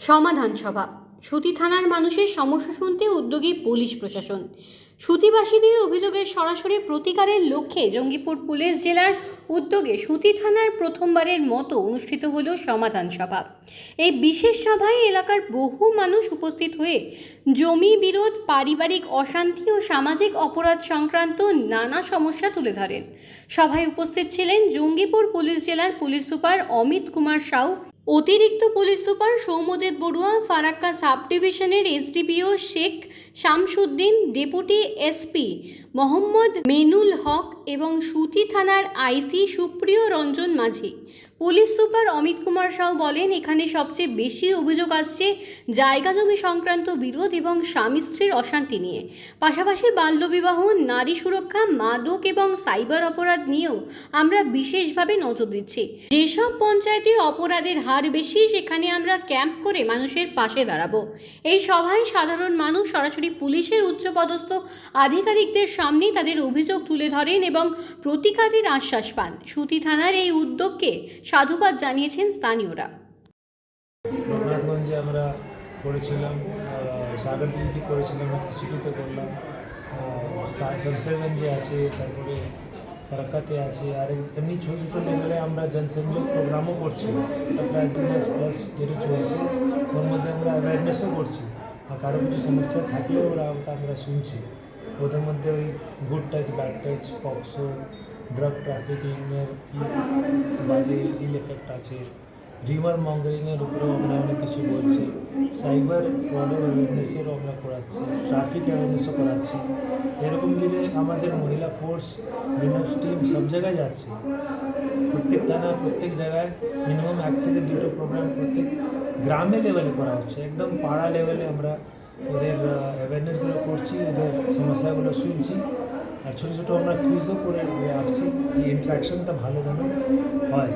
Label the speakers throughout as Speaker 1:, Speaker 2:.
Speaker 1: সমাধান সভা। সুতি থানার মানুষের সমস্যা শুনতে উদ্যোগী পুলিশ প্রশাসন। সুতিবাসীদের অভিযোগের সরাসরি প্রতিকারের লক্ষ্যে জঙ্গিপুর পুলিশ জেলার উদ্যোগে সুতি থানার প্রথমবারের মতো অনুষ্ঠিত হলো সমাধান সভা। এই বিশেষ সভায় এলাকার বহু মানুষ উপস্থিত হয়ে জমি বিরোধ, পারিবারিক অশান্তি ও সামাজিক অপরাধ সংক্রান্ত নানা সমস্যা তুলে ধরেন। সভায় উপস্থিত ছিলেন জঙ্গিপুর পুলিশ জেলার পুলিশ সুপার অমিত কুমার সাউ অতিরিক্ত police super Soumyajit Barua Farakka sub ডিভিশনের SDPO Sheikh Shamsuddin deputy SP Mohammad Menul Haque এবং সুতি থানার IC Supriyo Ranjan Majhi. Police super Amit Kumar Shaw বলেন, এখানে সবচেয়ে বেশি অভিযোগ আসছে জায়গা জমি সংক্রান্ত বিরোধ এবং স্বামী স্ত্রীর অশান্তি নিয়ে। পাশাপাশি বাল্যবিবাহ, নারী সুরক্ষা, মাদক এবং সাইবার অপরাধ নিয়েও আমরা বিশেষভাবে নজর দিচ্ছি। যেসব পঞ্চায়েতে অপরাধের হার বেশি, সেখানে আমরা ক্যাম্প করে মানুষের পাশে দাঁড়াবো। এই সভায় সাধারণ মানুষ সরাসরি পুলিশের উচ্চপদস্থ আধিকারিকদের সামনে তাদের অভিযোগ তুলে ধরেন এবং প্রতিকারের আশ্বাস পান। সুতি থানার এই উদ্যোগকে সাধুবাদ জানিয়েছেন স্থানীয়রা।
Speaker 2: আমরা করেছিলাম সাগর দিদিতে করেছিলাম, আজকে সিটিতে করলাম। শামশেরগঞ্জে আছে, তারপরে ফারাক্কাতে আছে, আর এমনি ছোটো ছোটো লেভেলে আমরা জনসংযোগ প্রোগ্রামও করছি। প্রায় দু মাস প্লাস ধরে চলছে। ওর মধ্যে আমরা অ্যাওয়ারনেসও করছি। আর কারও কিছু সমস্যা থাকলেও ওরা ওটা আমরা শুনছি। ওদের মধ্যে ওই good touch bad touch POCSO drug ট্রাফিকিংয়ের কী বাজে ইল এফেক্ট আছে। রিভার মঙ্গারিংয়ের উপরেও আমরা অনেক কিছু বলছি। সাইবার ফ্রডের অ্যাওয়ারনেসেরও আমরা করাচ্ছি ট্রাফিক অ্যাওয়ারনেসও করাচ্ছি। এরকম দিনে আমাদের মহিলা ফোর্স উইমেন্স টিম সব জায়গায় যাচ্ছে। প্রত্যেক থানা, প্রত্যেক জায়গায় মিনিমাম এক থেকে দুটো প্রোগ্রাম প্রত্যেক গ্রামে লেভেলে করা হচ্ছে। একদম পাড়া লেভেলে আমরা ওদের অ্যাওয়ারনেসগুলো করছি ওদের সমস্যাগুলো শুনছি। আর ছোটো ছোটো আমরা কুইজও করে আসছি এই ইন্টারাকশনটা ভালো যেন হয়।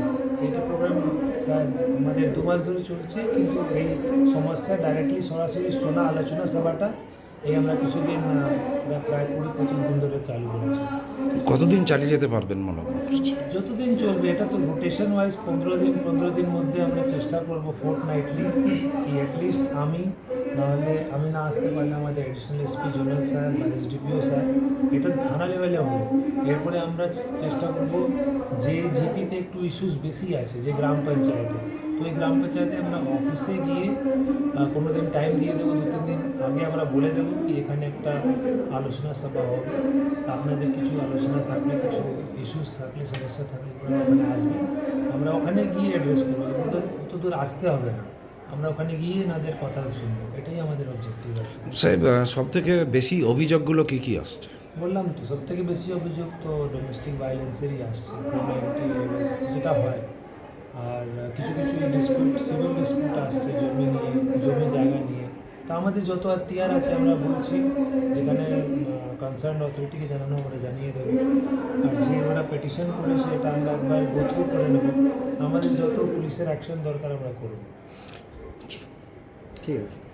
Speaker 2: এটা প্রোগ্রাম প্রায় আমাদের দু মাস ধরে চলছে কিন্তু এই সমস্যা ডাইরেক্টলি সরাসরি শোনা আলোচনা সভাটা এই আমরা কিছুদিন প্রায় প্রায় কুড়ি পঁচিশ দিন ধরে চালু করেছি।
Speaker 3: কতদিন চালিয়ে যেতে পারবেন মনে করছে
Speaker 2: যতদিন চলবে এটা তো রোটেশন ওয়াইজ পনেরো দিন পনেরো দিন মধ্যে আমরা চেষ্টা করব ফোর্ট নাইটলি কি অ্যাটলিস্ট আমি নাহলে আমি না আসতে পারলে আমাদের অ্যাডিশনাল এসপি জোনাল স্যার বা এসডিপিও স্যার, এটা থানা লেভেলে হবে। এরপরে আমরা চেষ্টা করব যে জিপিতে একটু ইস্যুস বেশি আছে, যে গ্রাম পঞ্চায়েতে। তো এই গ্রাম পঞ্চায়েতে আমরা অফিসে গিয়ে কোনো দিন টাইম দিয়ে দেবো দু তিন দিন আগে আমরা বলে দেবো কি এখানে একটা আলোচনা সভা হবে। আপনাদের কিছু আলোচনা থাকলে, কিছু ইস্যুস থাকলে, সমস্যা থাকলে ওখানে আসবেন। আমরা ওখানে গিয়ে অ্যাড্রেস করব। অত দূর আসতে হবে না। আমরা ওখানে গিয়ে এনাদের কথা শুনব এটাই আমাদের অবজেক্টিভ আছে।
Speaker 3: সাহেব সব থেকে বেশি অভিযোগগুলো কি কি আসছে?
Speaker 2: বললাম তো সব থেকে বেশি অভিযোগ তো ডোমেস্টিক ভায়োলেন্সেরই আসছে যেটা হয় আর কিছু কিছু ডিসপিউট সিভিল ডিসপিউট আসছে জমি নিয়ে জমি জায়গা নিয়ে। তা আমাদের যত আত্মীয়ার আছে আমরা বলছি যেখানে কনসার্ন অথরিটিকে জানানো আমরা জানিয়ে দেবো। আর যে ওরা পেটিশন করেছে এটা আমরা একবার গোথ্রু করে নেব। আমাদের যত পুলিশের অ্যাকশন দরকার আমরা করব।
Speaker 4: ঠিক আছে